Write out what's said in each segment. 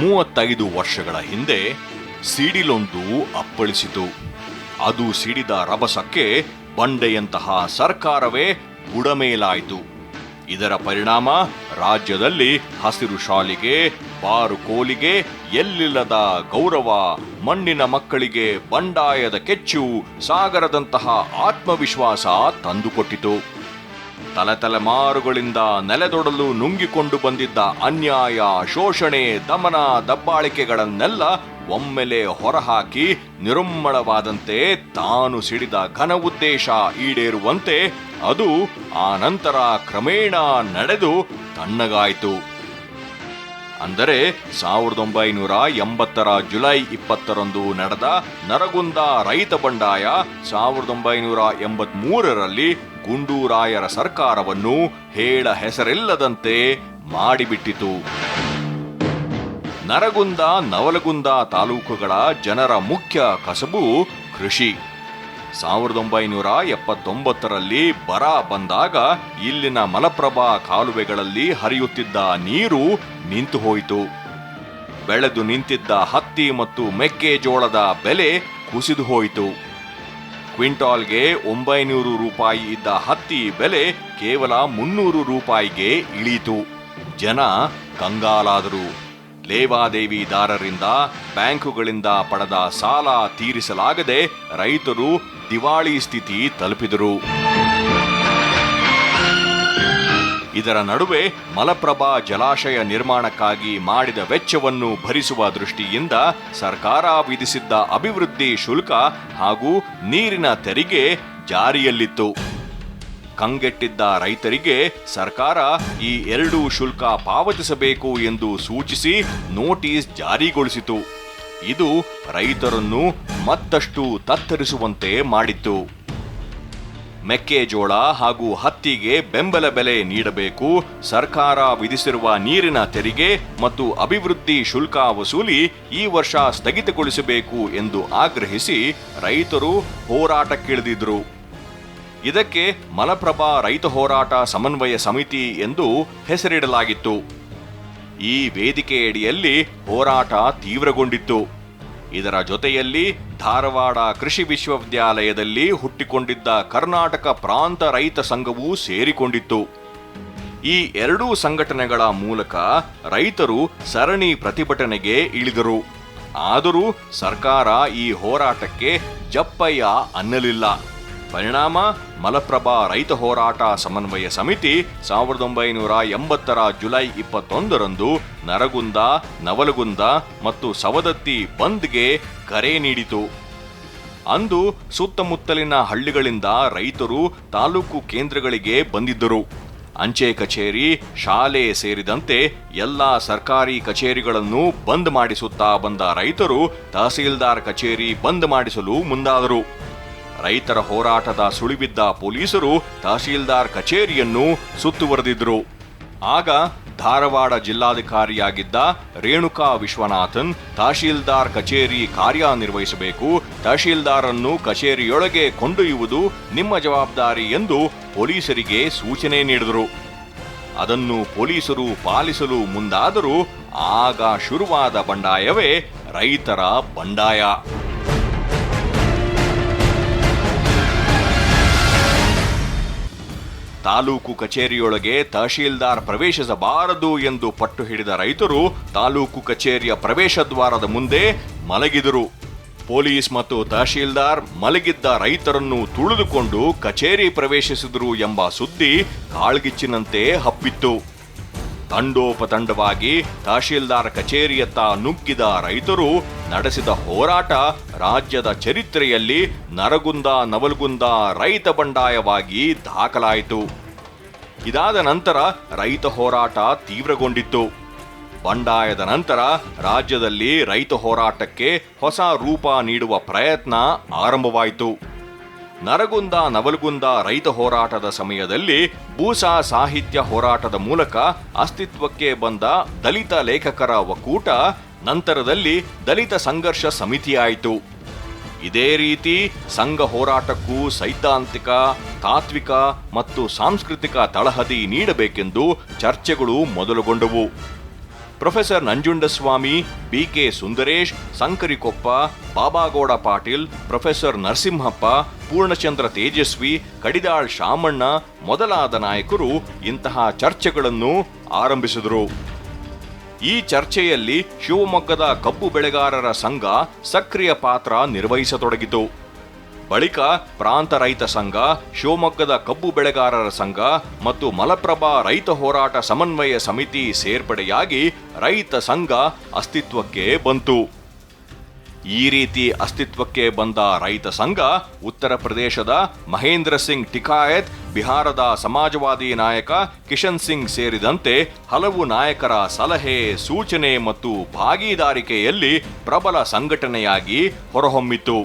ಮೂವತ್ತೈದು ವರ್ಷಗಳ ಹಿಂದೆ ಸಿಡಿಲೊಂದು ಅಪ್ಪಳಿಸಿತು. ಅದು ಸಿಡಿದ ರಭಸಕ್ಕೆ ಬಂಡೆಯಂತಹ ಸರ್ಕಾರವೇ ಬುಡಮೇಲಾಯಿತು. ಇದರ ಪರಿಣಾಮ ರಾಜ್ಯದಲ್ಲಿ ಹಸಿರು ಶಾಲಿಗೆ ಬಾರುಕೋಲಿಗೆ ಎಲ್ಲಿಲ್ಲದ ಗೌರವ, ಮಣ್ಣಿನ ಮಕ್ಕಳಿಗೆ ಬಂಡಾಯದ ಕೆಚ್ಚು, ಸಾಗರದಂತಹ ಆತ್ಮವಿಶ್ವಾಸ ತಂದುಕೊಟ್ಟಿತು. ತಲೆತಲೆಮಾರುಗಳಿಂದ ನೆಲೆದೊಡಲು ನುಂಗಿಕೊಂಡು ಬಂದಿದ್ದ ಅನ್ಯಾಯ, ಶೋಷಣೆ, ದಮನ, ದಬ್ಬಾಳಿಕೆಗಳನ್ನೆಲ್ಲ ಒಮ್ಮೆಲೆ ಹೊರಹಾಕಿ ನಿರುಮ್ಮಳವಾದಂತೆ ತಾನು ಸಿಡಿದ ಘನ ಉದ್ದೇಶ ಈಡೇರುವಂತೆ ಅದು ಆ ನಂತರ ಕ್ರಮೇಣ ನಡೆದು ತಣ್ಣಗಾಯಿತು. ಅಂದರೆ ಸಾವಿರದ ಒಂಬೈನೂರ ಎಂಬತ್ತರ ಜುಲೈ ಇಪ್ಪತ್ತರಂದು ನಡೆದ ನರಗುಂದ ರೈತ ಬಂಡಾಯ ಸಾವಿರದ ಒಂಬೈನೂರ ಎಂಬತ್ಮೂರರಲ್ಲಿ ಗುಂಡೂರಾಯರ ಸರ್ಕಾರವನ್ನು ಹೇಳ ಹೆಸರಿಲ್ಲದಂತೆ ಮಾಡಿಬಿಟ್ಟಿತು. ನರಗುಂದ, ನವಲಗುಂದ ತಾಲೂಕುಗಳ ಜನರ ಮುಖ್ಯ ಕಸಬು ಕೃಷಿ. ಸಾವಿರದ ಒಂಬೈನೂರ ಎಪ್ಪತ್ತೊಂಬತ್ತರಲ್ಲಿ ಬರ ಬಂದಾಗ ಇಲ್ಲಿನ ಮಲಪ್ರಭಾ ಕಾಲುವೆಗಳಲ್ಲಿ ಹರಿಯುತ್ತಿದ್ದ ನೀರು ನಿಂತು ಹೋಯಿತು ಬೆಳೆದು ನಿಂತಿದ್ದ ಹತ್ತಿ ಮತ್ತು ಮೆಕ್ಕೆಜೋಳದ ಬೆಲೆ ಕುಸಿದು ಹೋಯಿತು. ಕ್ವಿಂಟಾಲ್ಗೆ ಒಂಬೈನೂರು ರೂಪಾಯಿ ಇದ್ದ ಹತ್ತಿ ಬೆಲೆ ಕೇವಲ ಮುನ್ನೂರು ರೂಪಾಯಿಗೆ ಇಳಿತು. ಜನ ಕಂಗಾಲಾದರು. ಲೇವಾದೇವಿದಾರರಿಂದ ಬ್ಯಾಂಕುಗಳಿಂದ ಪಡೆದ ಸಾಲ ತೀರಿಸಲಾಗದೆ ರೈತರು ದಿವಾಳಿ ಸ್ಥಿತಿ ತಲುಪಿದರು. ಇದರ ನಡುವೆ ಮಲಪ್ರಭಾ ಜಲಾಶಯ ನಿರ್ಮಾಣಕ್ಕಾಗಿ ಮಾಡಿದ ವೆಚ್ಚವನ್ನು ಭರಿಸುವ ದೃಷ್ಟಿಯಿಂದ ಸರ್ಕಾರ ವಿಧಿಸಿದ್ದ ಅಭಿವೃದ್ಧಿ ಶುಲ್ಕ ಹಾಗೂ ನೀರಿನ ತೆರಿಗೆ ಜಾರಿಯಲ್ಲಿತ್ತು. ಕಂಗೆಟ್ಟಿದ್ದ ರೈತರಿಗೆ ಸರ್ಕಾರ ಈ ಎರಡೂ ಶುಲ್ಕ ಪಾವತಿಸಬೇಕು ಎಂದು ಸೂಚಿಸಿ ನೋಟಿಸ್ ಜಾರಿಗೊಳಿಸಿತು. ಇದು ರೈತರನ್ನು ಮತ್ತಷ್ಟು ತತ್ತರಿಸುವಂತೆ ಮಾಡಿತ್ತು. ಮೆಕ್ಕೆಜೋಳ ಹಾಗೂ ಹತ್ತಿಗೆ ಬೆಂಬಲ ಬೆಲೆ ನೀಡಬೇಕು. ಸರ್ಕಾರ ವಿಧಿಸಿರುವ ನೀರಿನ ತೆರಿಗೆ ಮತ್ತು ಅಭಿವೃದ್ಧಿ ಶುಲ್ಕ ವಸೂಲಿ ಈ ವರ್ಷ ಸ್ಥಗಿತಗೊಳಿಸಬೇಕು ಎಂದು ಆಗ್ರಹಿಸಿ ರೈತರು ಹೋರಾಟಕ್ಕಿಳಿದಿದ್ರು. ಇದಕ್ಕೆ ಮಲಪ್ರಭಾ ರೈತ ಹೋರಾಟ ಸಮನ್ವಯ ಸಮಿತಿ ಎಂದು ಹೆಸರಿಡಲಾಗಿತ್ತು. ಈ ವೇದಿಕೆಯಡಿಯಲ್ಲಿ ಹೋರಾಟ ತೀವ್ರಗೊಂಡಿತ್ತು. ಇದರ ಜೊತೆಯಲ್ಲಿ ಧಾರವಾಡ ಕೃಷಿ ವಿಶ್ವವಿದ್ಯಾಲಯದಲ್ಲಿ ಹುಟ್ಟಿಕೊಂಡಿದ್ದ ಕರ್ನಾಟಕ ಪ್ರಾಂತ ರೈತ ಸಂಘವೂ ಸೇರಿಕೊಂಡಿತ್ತು. ಈ ಎರಡೂ ಸಂಘಟನೆಗಳ ಮೂಲಕ ರೈತರು ಸರಣಿ ಪ್ರತಿಭಟನೆಗೆ ಇಳಿದರು. ಆದರೂ ಸರ್ಕಾರ ಈ ಹೋರಾಟಕ್ಕೆ ಜಪ್ಪಯ್ಯ ಅನ್ನಲಿಲ್ಲ. ಪರಿಣಾಮ, ಮಲಪ್ರಭಾ ರೈತ ಹೋರಾಟ ಸಮನ್ವಯ ಸಮಿತಿ ಸಾವಿರದ ಒಂಬೈನೂರ ಎಂಬತ್ತರ ಜುಲೈ ಇಪ್ಪತ್ತೊಂದರಂದು ನರಗುಂದ, ನವಲಗುಂದ ಮತ್ತು ಸವದತ್ತಿ ಬಂದ್ಗೆ ಕರೆ ನೀಡಿತು. ಅಂದು ಸುತ್ತಮುತ್ತಲಿನ ಹಳ್ಳಿಗಳಿಂದ ರೈತರು ತಾಲೂಕು ಕೇಂದ್ರಗಳಿಗೆ ಬಂದಿದ್ದರು. ಅಂಚೆ ಕಚೇರಿ, ಶಾಲೆ ಸೇರಿದಂತೆ ಎಲ್ಲ ಸರ್ಕಾರಿ ಕಚೇರಿಗಳನ್ನು ಬಂದ್ ಮಾಡಿಸುತ್ತಾ ಬಂದ ರೈತರು ತಹಸೀಲ್ದಾರ್ ಕಚೇರಿ ಬಂದ್ ಮಾಡಿಸಲು ಮುಂದಾದರು. ರೈತರ ಹೋರಾಟದ ಸುಳಿಬಿದ್ದ ಪೊಲೀಸರು ತಹಶೀಲ್ದಾರ್ ಕಚೇರಿಯನ್ನು ಸುತ್ತುವರೆದಿದ್ರು. ಆಗ ಧಾರವಾಡ ಜಿಲ್ಲಾಧಿಕಾರಿಯಾಗಿದ್ದ ರೇಣುಕಾ ವಿಶ್ವನಾಥನ್ ತಹಶೀಲ್ದಾರ್ ಕಚೇರಿ ಕಾರ್ಯನಿರ್ವಹಿಸಬೇಕು ತಹಶೀಲ್ದಾರನ್ನು ಕಚೇರಿಯೊಳಗೆ ಕೊಂಡೊಯ್ಯುವುದು ನಿಮ್ಮ ಜವಾಬ್ದಾರಿ ಎಂದು ಪೊಲೀಸರಿಗೆ ಸೂಚನೆ ನೀಡಿದರು. ಅದನ್ನು ಪೊಲೀಸರು ಪಾಲಿಸಲು ಮುಂದಾದರೂ ಆಗ ಶುರುವಾದ ಬಂಡಾಯವೇ ರೈತರ ಬಂಡಾಯ. ತಾಲೂಕು ಕಚೇರಿಯೊಳಗೆ ತಹಶೀಲ್ದಾರ್ ಪ್ರವೇಶಿಸಬಾರದು ಎಂದು ಪಟ್ಟು ಹಿಡಿದ ರೈತರು ತಾಲೂಕು ಕಚೇರಿಯ ಪ್ರವೇಶ ದ್ವಾರದ ಮುಂದೆ ಮಲಗಿದರು. ಪೊಲೀಸ್ ಮತ್ತು ತಹಶೀಲ್ದಾರ್ ಮಲಗಿದ್ದ ರೈತರನ್ನು ತುಳಿದುಕೊಂಡು ಕಚೇರಿ ಪ್ರವೇಶಿಸಿದರು ಎಂಬ ಸುದ್ದಿ ಕಾಳ್ಗಿಚ್ಚಿನಂತೆ ಹಬ್ಬಿತ್ತು. ತಂಡೋಪತಂಡವಾಗಿ ತಹಶೀಲ್ದಾರ್ ಕಚೇರಿಯತ್ತ ನುಗ್ಗಿದ ರೈತರು ನಡೆಸಿದ ಹೋರಾಟ ರಾಜ್ಯದ ಚರಿತ್ರೆಯಲ್ಲಿ ನರಗುಂದ, ನವಲ್ಗುಂದ ರೈತ ಬಂಡಾಯವಾಗಿ ದಾಖಲಾಯಿತು. ಇದಾದ ನಂತರ ರೈತ ಹೋರಾಟ ತೀವ್ರಗೊಂಡಿತ್ತು. ಬಂಡಾಯದ ನಂತರ ರಾಜ್ಯದಲ್ಲಿ ರೈತ ಹೋರಾಟಕ್ಕೆ ಹೊಸ ರೂಪ ನೀಡುವ ಪ್ರಯತ್ನ ಆರಂಭವಾಯಿತು. ನರಗುಂದ, ನವಲ್ಗುಂದ ರೈತ ಹೋರಾಟದ ಸಮಯದಲ್ಲಿ ಭೂಸಾ ಸಾಹಿತ್ಯ ಹೋರಾಟದ ಮೂಲಕ ಅಸ್ತಿತ್ವಕ್ಕೆ ಬಂದ ದಲಿತ ಲೇಖಕರ ಒಕ್ಕೂಟ ನಂತರದಲ್ಲಿ ದಲಿತ ಸಂಘರ್ಷ ಸಮಿತಿಯಾಯಿತು. ಇದೇ ರೀತಿ ಸಂಘ ಹೋರಾಟಕ್ಕೂ ಸೈದ್ಧಾಂತಿಕ, ತಾತ್ವಿಕ ಮತ್ತು ಸಾಂಸ್ಕೃತಿಕ ತಳಹದಿ ನೀಡಬೇಕೆಂದು ಚರ್ಚೆಗಳು ಮೊದಲುಗೊಂಡವು. Professor Nanjundaswamy B K Sundaresh, Sankarikoppa, Babagouda Patil, professor Narasimhappa, Poornachandra Tejaswi, Kadidal Shamanna ಮೊದಲಾದ ನಾಯಕರು ಇಂತಹ ಚರ್ಚೆಗಳನ್ನು ಆರಂಭಿಸಿದರು. ಈ ಚರ್ಚೆಯಲ್ಲಿ ಶಿವಮೊಗ್ಗದ ಕಬ್ಬು ಬೆಳೆಗಾರರ ಸಂಘ ಸಕ್ರಿಯ ಪಾತ್ರ ನಿರ್ವಹಿಸತೊಡಗಿತು. ಬಳಿಕ ಪ್ರಾಂತ ರೈತ ಸಂಘ, ಶಿವಮೊಗ್ಗದ ಕಬ್ಬು ಬೆಳೆಗಾರರ ಸಂಘ ಮತ್ತು ಮಲಪ್ರಭಾ ರೈತ ಹೋರಾಟ ಸಮನ್ವಯ ಸಮಿತಿ ಸೇರ್ಪಡೆಯಾಗಿ ರೈತ ಸಂಘ ಅಸ್ತಿತ್ವಕ್ಕೆ ಬಂತು. ಈ ರೀತಿ ಅಸ್ತಿತ್ವಕ್ಕೆ ಬಂದ ರೈತ ಸಂಘ ಉತ್ತರ ಪ್ರದೇಶದ ಮಹೇಂದ್ರ ಸಿಂಗ್ ಟಿಕಾಯತ್, ಬಿಹಾರದ ಸಮಾಜವಾದಿ ನಾಯಕ ಕಿಶನ್ ಸಿಂಗ್ ಸೇರಿದಂತೆ ಹಲವು ನಾಯಕರ ಸಲಹೆ, ಸೂಚನೆ ಮತ್ತು ಭಾಗಿದಾರಿಕೆಯಲ್ಲಿ ಪ್ರಬಲ ಸಂಘಟನೆಯಾಗಿ ಹೊರಹೊಮ್ಮಿತು.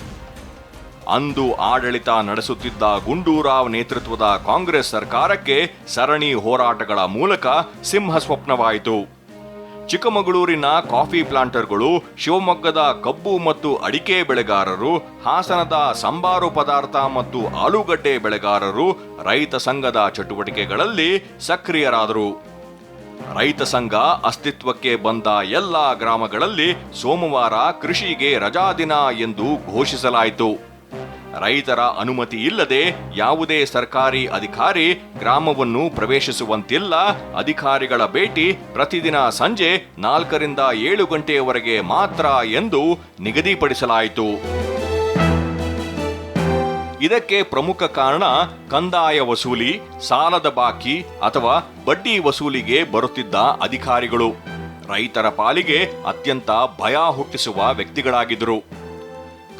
ಅಂದು ಆಡಳಿತ ನಡೆಸುತ್ತಿದ್ದ ಗುಂಡೂರಾವ್ ನೇತೃತ್ವದ ಕಾಂಗ್ರೆಸ್ ಸರ್ಕಾರಕ್ಕೆ ಸರಣಿ ಹೋರಾಟಗಳ ಮೂಲಕ ಸಿಂಹ ಸ್ವಪ್ನವಾಯಿತು ಚಿಕ್ಕಮಗಳೂರಿನ ಕಾಫಿ ಪ್ಲಾಂಟರ್ಗಳು ಶಿವಮೊಗ್ಗದ ಕಬ್ಬು ಮತ್ತು ಅಡಿಕೆ ಬೆಳೆಗಾರರು, ಹಾಸನದ ಸಂಬಾರು ಪದಾರ್ಥ ಮತ್ತು ಆಲೂಗಡ್ಡೆ ಬೆಳೆಗಾರರು, ರೈತ ಸಂಘದ ಚಟುವಟಿಕೆಗಳಲ್ಲಿ ಸಕ್ರಿಯರಾದರು. ರೈತ ಸಂಘ ಅಸ್ತಿತ್ವಕ್ಕೆ ಬಂದ ಎಲ್ಲ ಗ್ರಾಮಗಳಲ್ಲಿ ಸೋಮವಾರ ಕೃಷಿಗೆ ರಜಾದಿನ ಎಂದು ಘೋಷಿಸಲಾಯಿತು. ರೈತರ ಅನುಮತಿ ಇಲ್ಲದೆ ಯಾವುದೇ ಸರ್ಕಾರಿ ಅಧಿಕಾರಿ ಗ್ರಾಮವನ್ನು ಪ್ರವೇಶಿಸುವಂತಿಲ್ಲ. ಅಧಿಕಾರಿಗಳ ಭೇಟಿ ಪ್ರತಿದಿನ ಸಂಜೆ ನಾಲ್ಕರಿಂದ ಏಳು ಗಂಟೆಯವರೆಗೆ ಮಾತ್ರ ಎಂದು ನಿಗದಿಪಡಿಸಲಾಯಿತು. ಇದಕ್ಕೆ ಪ್ರಮುಖ ಕಾರಣ ಕಂದಾಯ ವಸೂಲಿ, ಸಾಲದ ಬಾಕಿ ಅಥವಾ ಬಡ್ಡಿ ವಸೂಲಿಗೆ ಬರುತ್ತಿದ್ದ ಅಧಿಕಾರಿಗಳು. ರೈತರ ಪಾಲಿಗೆ ಅತ್ಯಂತ ಭಯ ಹುಟ್ಟಿಸುವ ವ್ಯಕ್ತಿಗಳಾಗಿದ್ದರು.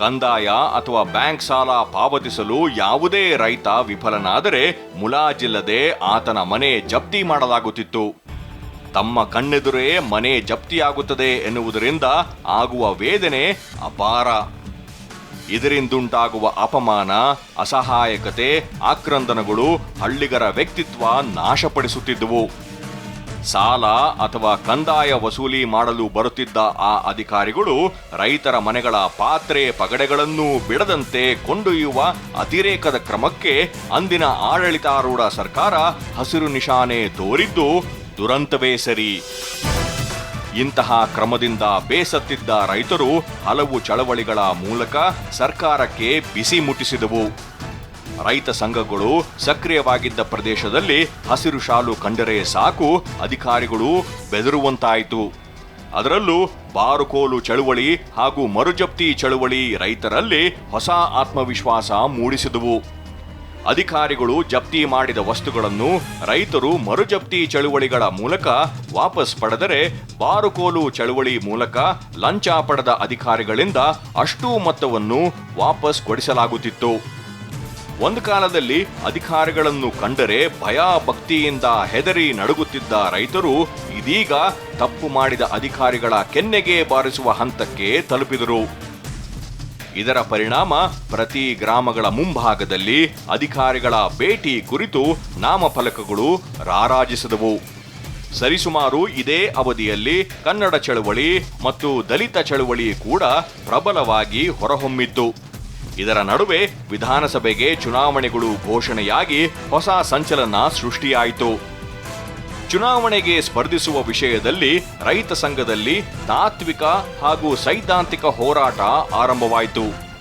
ಕಂದಾಯ ಅಥವಾ ಬ್ಯಾಂಕ್ ಸಾಲ ಪಾವತಿಸಲು ಯಾವುದೇ ರೈತ ವಿಫಲನಾದರೆ ಮುಲಾಜಿಲ್ಲದೆ ಆತನ ಮನೆ ಜಪ್ತಿ ಮಾಡಲಾಗುತ್ತಿತ್ತು. ತಮ್ಮ ಕಣ್ಣೆದುರೇ ಮನೆ ಜಪ್ತಿಯಾಗುತ್ತದೆ ಎನ್ನುವುದರಿಂದ ಆಗುವ ವೇದನೆ ಅಪಾರ. ಇದರಿಂದುಂಟಾಗುವ ಅಪಮಾನ, ಅಸಹಾಯಕತೆ, ಆಕ್ರಂದನಗಳು ಹಳ್ಳಿಗರ ವ್ಯಕ್ತಿತ್ವ ನಾಶಪಡಿಸುತ್ತಿದ್ದುವು. ಸಾಲ ಅಥವಾ ಕಂದಾಯ ವಸೂಲಿ ಮಾಡಲು ಬರುತ್ತಿದ್ದ ಆ ಅಧಿಕಾರಿಗಳು ರೈತರ ಮನೆಗಳ ಪಾತ್ರೆ ಪಗಡೆಗಳನ್ನೂ ಬಿಡದಂತೆ ಕೊಂಡೊಯ್ಯುವ ಅತಿರೇಕದ ಕ್ರಮಕ್ಕೆ ಅಂದಿನ ಆಡಳಿತಾರೂಢ ಸರ್ಕಾರ ಹಸಿರು ನಿಶಾನೆ ತೋರಿದ್ದು ದುರಂತವೇ ಸರಿ. ಇಂತಹ ಕ್ರಮದಿಂದ ಬೇಸತ್ತಿದ್ದ ರೈತರು ಹಲವು ಚಳವಳಿಗಳ ಮೂಲಕ ಸರ್ಕಾರಕ್ಕೆ ಬಿಸಿ ಮುಟ್ಟಿಸಿದವು. ರೈತ ಸಂಘಗಳು ಸಕ್ರಿಯವಾಗಿದ್ದ ಪ್ರದೇಶದಲ್ಲಿ ಹಸಿರು ಶಾಲು ಕಂಡರೆ ಸಾಕು, ಅಧಿಕಾರಿಗಳು ಬೆದರುವಂತಾಯಿತು. ಅದರಲ್ಲೂ ಬಾರುಕೋಲು ಚಳುವಳಿ ಹಾಗೂ ಮರುಜಪ್ತಿ ಚಳುವಳಿ ರೈತರಲ್ಲಿ ಹೊಸ ಆತ್ಮವಿಶ್ವಾಸ ಮೂಡಿಸಿದವು. ಅಧಿಕಾರಿಗಳು ಜಪ್ತಿ ಮಾಡಿದ ವಸ್ತುಗಳನ್ನು ರೈತರು ಮರುಜಪ್ತಿ ಚಳುವಳಿಗಳ ಮೂಲಕ ವಾಪಸ್ ಪಡೆದರೆ ಬಾರುಕೋಲು ಚಳುವಳಿ ಮೂಲಕ ಲಂಚ ಪಡೆದ ಅಧಿಕಾರಿಗಳಿಂದ ಅಷ್ಟೂ ಮೊತ್ತವನ್ನು ವಾಪಸ್ ಕೊಡಿಸಲಾಗುತ್ತಿತ್ತು. ಒಂದು ಕಾಲದಲ್ಲಿ ಅಧಿಕಾರಿಗಳನ್ನು ಕಂಡರೆ ಭಯ ಭಕ್ತಿಯಿಂದ ಹೆದರಿ ನಡುಗುತ್ತಿದ್ದ ರೈತರು ಇದೀಗ ತಪ್ಪು ಮಾಡಿದ ಅಧಿಕಾರಿಗಳ ಕೆನ್ನೆಗೆ ಬಾರಿಸುವ ಹಂತಕ್ಕೆ ತಲುಪಿದರು. ಇದರ ಪರಿಣಾಮ ಪ್ರತಿ ಗ್ರಾಮಗಳ ಮುಂಭಾಗದಲ್ಲಿ ಅಧಿಕಾರಿಗಳ ಭೇಟಿ ಕುರಿತು ನಾಮಫಲಕಗಳು ರಾರಾಜಿಸಿದವು. ಸರಿಸುಮಾರು ಇದೇ ಅವಧಿಯಲ್ಲಿ ಕನ್ನಡ ಚಳವಳಿ ಮತ್ತು ದಲಿತ ಚಳವಳಿ ಕೂಡ ಪ್ರಬಲವಾಗಿ ಹೊರಹೊಮ್ಮಿತ್ತು ಇದರ ನಡುವೆ ವಿಧಾನಸಭೆಗೆ ಚುನಾವಣೆಗಳು ಘೋಷಣೆಯಾಗಿ ಹೊಸ ಸಂಚಲನ ಸೃಷ್ಟಿಯಾಯಿತು. ಚುನಾವಣೆಗೆ ಸ್ಪರ್ಧಿಸುವ ವಿಷಯದಲ್ಲಿ ರೈತ ಸಂಘದಲ್ಲಿ ತಾತ್ವಿಕ ಹಾಗೂ ಸೈದ್ಧಾಂತಿಕ ಹೋರಾಟ ಆರಂಭವಾಯಿತು.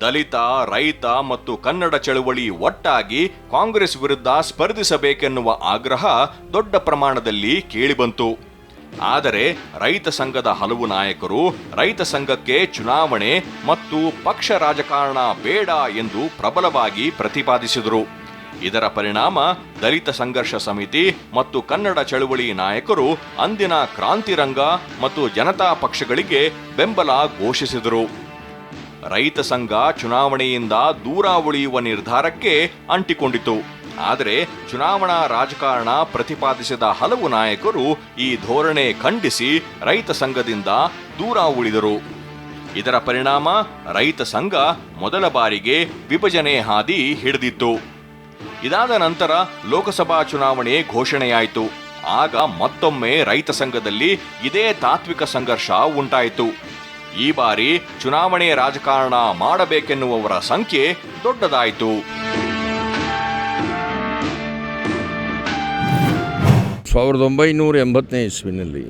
ದಲಿತ, ರೈತ ಮತ್ತು ಕನ್ನಡ ಚಳುವಳಿ ಒಟ್ಟಾಗಿ ಕಾಂಗ್ರೆಸ್ ವಿರುದ್ಧ ಸ್ಪರ್ಧಿಸಬೇಕೆನ್ನುವ ಆಗ್ರಹ ದೊಡ್ಡ ಪ್ರಮಾಣದಲ್ಲಿ ಕೇಳಿಬಂತು. ಆದರೆ ರೈತ ಸಂಘದ ಹಲವು ನಾಯಕರು ರೈತ ಸಂಘಕ್ಕೆ ಚುನಾವಣೆ ಮತ್ತು ಪಕ್ಷ ರಾಜಕಾರಣ ಬೇಡ ಎಂದು ಪ್ರಬಲವಾಗಿ ಪ್ರತಿಪಾದಿಸಿದರು. ಇದರ ಪರಿಣಾಮ ದಲಿತ ಸಂಘರ್ಷ ಸಮಿತಿ ಮತ್ತು ಕನ್ನಡ ಚಳುವಳಿ ನಾಯಕರು ಅಂದಿನ ಕ್ರಾಂತಿರಂಗ ಮತ್ತು ಜನತಾ ಪಕ್ಷಗಳಿಗೆ ಬೆಂಬಲ ಘೋಷಿಸಿದರು. ರೈತ ಸಂಘ ಚುನಾವಣೆಯಿಂದ ದೂರ ಉಳಿಯುವ ನಿರ್ಧಾರಕ್ಕೆ ಅಂಟಿಕೊಂಡಿತು. ಆದರೆ ಚುನಾವಣಾ ರಾಜಕಾರಣ ಪ್ರತಿಪಾದಿಸಿದ ಹಲವು ನಾಯಕರು ಈ ಧೋರಣೆ ಖಂಡಿಸಿ ರೈತ ಸಂಘದಿಂದ ದೂರ ಉಳಿದರು. ಇದರ ಪರಿಣಾಮ ರೈತ ಸಂಘ ಮೊದಲ ಬಾರಿಗೆ ವಿಭಜನೆ ಹಾದಿ ಹಿಡಿದಿತ್ತು. ಇದಾದ ನಂತರ ಲೋಕಸಭಾ ಚುನಾವಣೆ ಘೋಷಣೆಯಾಯಿತು. ಆಗ ಮತ್ತೊಮ್ಮೆ ರೈತ ಸಂಘದಲ್ಲಿ ಇದೇ ತಾತ್ವಿಕ ಸಂಘರ್ಷ ಉಂಟಾಯಿತು. ಈ ಬಾರಿ ಚುನಾವಣೆ ರಾಜಕಾರಣ ಮಾಡಬೇಕೆನ್ನುವವರ ಸಂಖ್ಯೆ ದೊಡ್ಡದಾಯಿತು. ಸಾವಿರದ ಒಂಬೈನೂರ ಎಂಬತ್ತನೇ ಇಸ್ವಿನಲ್ಲಿ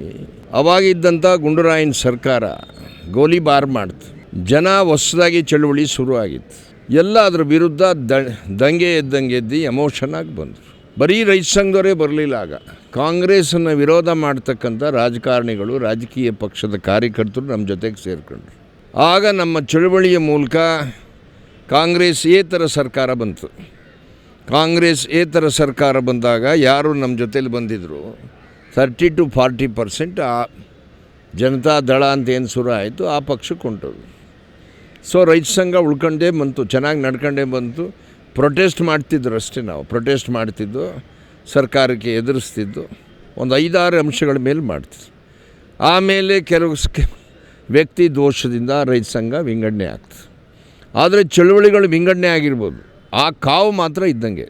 ಅವಾಗಿದ್ದಂಥ ಗುಂಡುರಾಯನ್ ಸರ್ಕಾರ ಗೋಲಿಬಾರ್ ಮಾಡ್ತು. ಜನ ಹೊಸದಾಗಿ ಚಳುವಳಿ ಶುರು ಆಗಿತ್ತು ಎಲ್ಲ ಅದ್ರ ವಿರುದ್ಧ ದಂಗೆ ಎದ್ದಂಗೆ ಎದ್ದು ಎಮೋಷನ್ ಆಗಿ ಬಂದರು. ಬರೀ ರೈತ ಸಂಘದವರೇ ಬರಲಿಲ್ಲ ಆಗ. ಕಾಂಗ್ರೆಸ್ಸನ್ನು ವಿರೋಧ ಮಾಡ್ತಕ್ಕಂಥ ರಾಜಕಾರಣಿಗಳು, ರಾಜಕೀಯ ಪಕ್ಷದ ಕಾರ್ಯಕರ್ತರು ನಮ್ಮ ಜೊತೆಗೆ ಸೇರಿಕೊಂಡ್ರು. ಆಗ ನಮ್ಮ ಚಳುವಳಿಯ ಮೂಲಕ ಕಾಂಗ್ರೆಸ್ ಏತರ ಸರ್ಕಾರ ಬಂತು. ಕಾಂಗ್ರೆಸ್ ಏತರ ಸರ್ಕಾರ ಬಂದಾಗ ಯಾರು ನಮ್ಮ ಜೊತೇಲಿ ಬಂದಿದ್ದರು ತರ್ಟಿ ಟು ಫಾರ್ಟಿ ಪರ್ಸೆಂಟ್ ಆ ಜನತಾ ದಳ ಅಂತ ಏನು ಶುರು ಆಯಿತು, ಆ ಪಕ್ಷಕ್ಕೆ ಹೊಂಟೋದು ಸೊ ರೈತ ಸಂಘ ಉಳ್ಕೊಂಡೇ ಬಂತು, ಚೆನ್ನಾಗಿ ನಡ್ಕೊಂಡೇ ಬಂತು. ಪ್ರೊಟೆಸ್ಟ್ ಮಾಡ್ತಿದ್ರು ಅಷ್ಟೇ ನಾವು. ಪ್ರೊಟೆಸ್ಟ್ ಮಾಡ್ತಿದ್ದು, ಸರ್ಕಾರಕ್ಕೆ ಎದುರಿಸ್ತಿದ್ದು. ಒಂದು ಐದಾರು ಅಂಶಗಳ ಮೇಲೆ ಮಾಡ್ತಿದ್ರು. ಆಮೇಲೆ ಕೆಲವು ವ್ಯಕ್ತಿ ದೋಷದಿಂದ ರೈತ ಸಂಘ ವಿಂಗಡಣೆ ಆಗ್ತದೆ ಆದರೆ ಚಳುವಳಿಗಳು ವಿಂಗಡಣೆ ಆಗಿರ್ಬೋದು. ಆ ಕಾವು ಮಾತ್ರ ಇದ್ದಂಗೆ.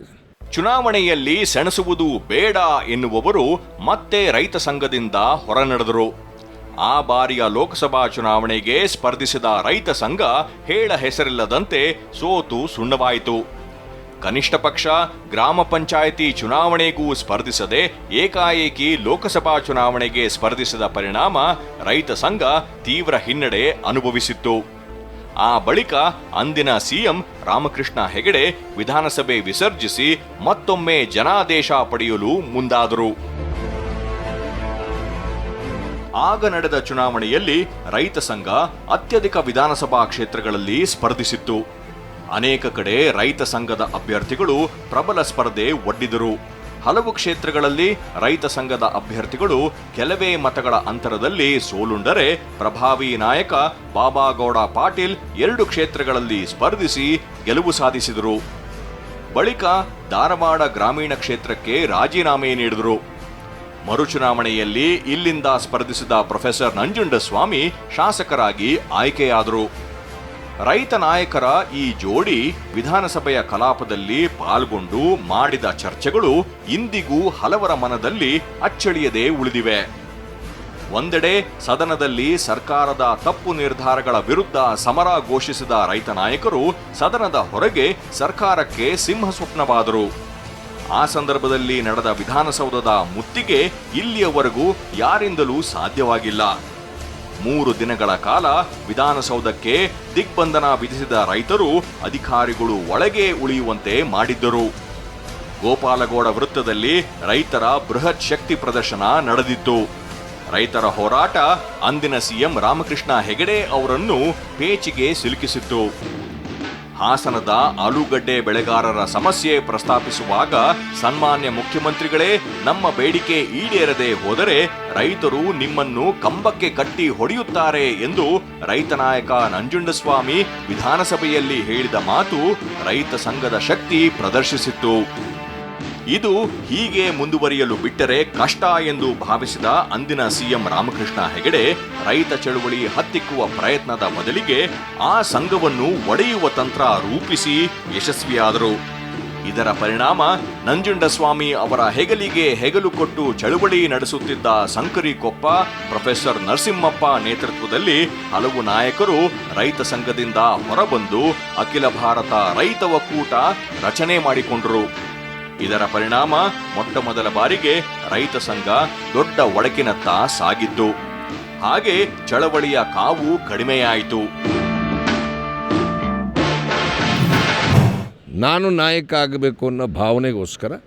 ಚುನಾವಣೆಯಲ್ಲಿ ಸೆಣಸುವುದು ಬೇಡ ಎನ್ನುವವರು ಮತ್ತೆ ರೈತ ಸಂಘದಿಂದ ಹೊರನಡೆದರು. ಆ ಬಾರಿಯ ಲೋಕಸಭಾ ಚುನಾವಣೆಗೆ ಸ್ಪರ್ಧಿಸಿದ ರೈತ ಸಂಘ ಹೇಳ ಹೆಸರಿಲ್ಲದಂತೆ ಸೋತು ಸುಣ್ಣವಾಯಿತು. ಕನಿಷ್ಠ ಪಕ್ಷ ಗ್ರಾಮ ಪಂಚಾಯಿತಿ ಚುನಾವಣೆಗೂ ಸ್ಪರ್ಧಿಸದೆ ಏಕಾಏಕಿ ಲೋಕಸಭಾ ಚುನಾವಣೆಗೆ ಸ್ಪರ್ಧಿಸಿದ ಪರಿಣಾಮ ರೈತ ಸಂಘ ತೀವ್ರ ಹಿನ್ನಡೆ ಅನುಭವಿಸಿತ್ತು. ಆ ಬಳಿಕ ಅಂದಿನ ಸಿಎಂ ರಾಮಕೃಷ್ಣ ಹೆಗಡೆ ವಿಧಾನಸಭೆ ವಿಸರ್ಜಿಸಿ ಮತ್ತೊಮ್ಮೆ ಜನಾದೇಶ ಪಡೆಯಲು ಮುಂದಾದರು. ಆಗ ನಡೆದ ಚುನಾವಣೆಯಲ್ಲಿ ರೈತ ಸಂಘ ಅತ್ಯಧಿಕ ವಿಧಾನಸಭಾ ಕ್ಷೇತ್ರಗಳಲ್ಲಿ ಸ್ಪರ್ಧಿಸಿತ್ತು. ಅನೇಕ ಕಡೆ ರೈತ ಸಂಘದ ಅಭ್ಯರ್ಥಿಗಳು ಪ್ರಬಲ ಸ್ಪರ್ಧೆ ಒಡ್ಡಿದರು. ಹಲವು ಕ್ಷೇತ್ರಗಳಲ್ಲಿ ರೈತ ಸಂಘದ ಅಭ್ಯರ್ಥಿಗಳು ಕೆಲವೇ ಮತಗಳ ಅಂತರದಲ್ಲಿ ಸೋಲುಂಡರೆ ಪ್ರಭಾವಿ ನಾಯಕ ಬಾಬಾಗೌಡ ಪಾಟೀಲ್ ಎರಡು ಕ್ಷೇತ್ರಗಳಲ್ಲಿ ಸ್ಪರ್ಧಿಸಿ ಗೆಲುವು ಸಾಧಿಸಿದರು. ಬಳಿಕ ಧಾರವಾಡ ಗ್ರಾಮೀಣ ಕ್ಷೇತ್ರಕ್ಕೆ ರಾಜೀನಾಮೆ ನೀಡಿದರು. ಮರುಚುನಾವಣೆಯಲ್ಲಿ ಇಲ್ಲಿಂದ ಸ್ಪರ್ಧಿಸಿದ ಪ್ರೊಫೆಸರ್ ನಂಜುಂಡಸ್ವಾಮಿ ಶಾಸಕರಾಗಿ ಆಯ್ಕೆಯಾದರು. ರೈತ ನಾಯಕರ ಈ ಜೋಡಿ ವಿಧಾನಸಭೆಯ ಕಲಾಪದಲ್ಲಿ ಪಾಲ್ಗೊಂಡು ಮಾಡಿದ ಚರ್ಚೆಗಳು ಇಂದಿಗೂ ಹಲವರ ಮನದಲ್ಲಿ ಅಚ್ಚಳಿಯದೆ ಉಳಿದಿವೆ. ಒಂದೆಡೆ ಸದನದಲ್ಲಿ ಸರ್ಕಾರದ ತಪ್ಪು ನಿರ್ಧಾರಗಳ ವಿರುದ್ಧ ಸಮರ ಘೋಷಿಸಿದ ರೈತ ನಾಯಕರು ಸದನದ ಹೊರಗೆ ಸರ್ಕಾರಕ್ಕೆ ಸಿಂಹಸ್ವಪ್ನವಾದರು. ಆ ಸಂದರ್ಭದಲ್ಲಿ ನಡೆದ ವಿಧಾನಸೌಧದ ಮುತ್ತಿಗೆ ಇಲ್ಲಿಯವರೆಗೂ ಯಾರಿಂದಲೂ ಸಾಧ್ಯವಾಗಿಲ್ಲ. ಮೂರು ದಿನಗಳ ಕಾಲ ವಿಧಾನಸೌಧಕ್ಕೆ ದಿಗ್ಬಂಧನ ವಿಧಿಸಿದ ರೈತರು ಅಧಿಕಾರಿಗಳು ಒಳಗೆ ಉಳಿಯುವಂತೆ ಮಾಡಿದ್ದರು. ಗೋಪಾಲಗೌಡ ವೃತ್ತದಲ್ಲಿ ರೈತರ ಬೃಹತ್ ಶಕ್ತಿ ಪ್ರದರ್ಶನ ನಡೆದಿತ್ತು. ರೈತರ ಹೋರಾಟ ಅಂದಿನ ಸಿಎಂ ರಾಮಕೃಷ್ಣ ಹೆಗಡೆ ಅವರನ್ನು ಪೇಚಿಗೆ ಸಿಲುಕಿಸಿತ್ತು. ಹಾಸನದ ಆಲೂಗಡ್ಡೆ ಬೆಳೆಗಾರರ ಸಮಸ್ಯೆ ಪ್ರಸ್ತಾಪಿಸುವಾಗ ಸನ್ಮಾನ್ಯ ಮುಖ್ಯಮಂತ್ರಿಗಳೇ, ನಮ್ಮ ಬೇಡಿಕೆ ಈಡೇರದೆ ಹೋದರೆ ರೈತರು ನಿಮ್ಮನ್ನು ಕಂಬಕ್ಕೆ ಕಟ್ಟಿ ಹೊಡೆಯುತ್ತಾರೆ ಎಂದು ರೈತ ನಾಯಕ ನಂಜುಂಡಸ್ವಾಮಿ ವಿಧಾನಸಭೆಯಲ್ಲಿ ಹೇಳಿದ ಮಾತು ರೈತ ಸಂಘದ ಶಕ್ತಿ ಪ್ರದರ್ಶಿಸಿತ್ತು. ಇದು ಹೀಗೆ ಮುಂದುವರಿಯಲು ಬಿಟ್ಟರೆ ಕಷ್ಟ ಎಂದು ಭಾವಿಸಿದ ಅಂದಿನ ಸಿಎಂ ರಾಮಕೃಷ್ಣ ಹೆಗಡೆ ರೈತ ಚಳುವಳಿ ಹತ್ತಿಕ್ಕುವ ಪ್ರಯತ್ನದ ಬದಲಿಗೆ ಆ ಸಂಘವನ್ನು ಒಡೆಯುವ ತಂತ್ರ ರೂಪಿಸಿ ಯಶಸ್ವಿಯಾದರು. ಇದರ ಪರಿಣಾಮ ನಂಜುಂಡಸ್ವಾಮಿ ಅವರ ಹೆಗಲಿಗೆ ಹೆಗಲು ಕೊಟ್ಟು ಚಳುವಳಿ ನಡೆಸುತ್ತಿದ್ದ ಸಂಕರಿಕೊಪ್ಪ, ಪ್ರೊಫೆಸರ್ ನರಸಿಂಹಪ್ಪ ನೇತೃತ್ವದಲ್ಲಿ ಹಲವು ನಾಯಕರು ರೈತ ಸಂಘದಿಂದ ಹೊರಬಂದು ಅಖಿಲ ಭಾರತ ರೈತ ಒಕ್ಕೂಟ ರಚನೆ ಮಾಡಿಕೊಂಡರು. ಇದರ ಪರಿಣಾಮ ಮೊಟ್ಟ ಮೊದಲ ಬಾರಿಗೆ ರೈತ ಸಂಘ ದೊಡ್ಡ ಒಡಕಿನತ್ತ ಸಾಗಿದ್ದು. ಹಾಗೆ ಚಳವಳಿಯ ಕಾವು ಕಡಿಮೆಯಾಯಿತು. ನಾನು ನಾಯಕ ಆಗಬೇಕು ಅನ್ನೋ ಭಾವನೆಗೋಸ್ಕರ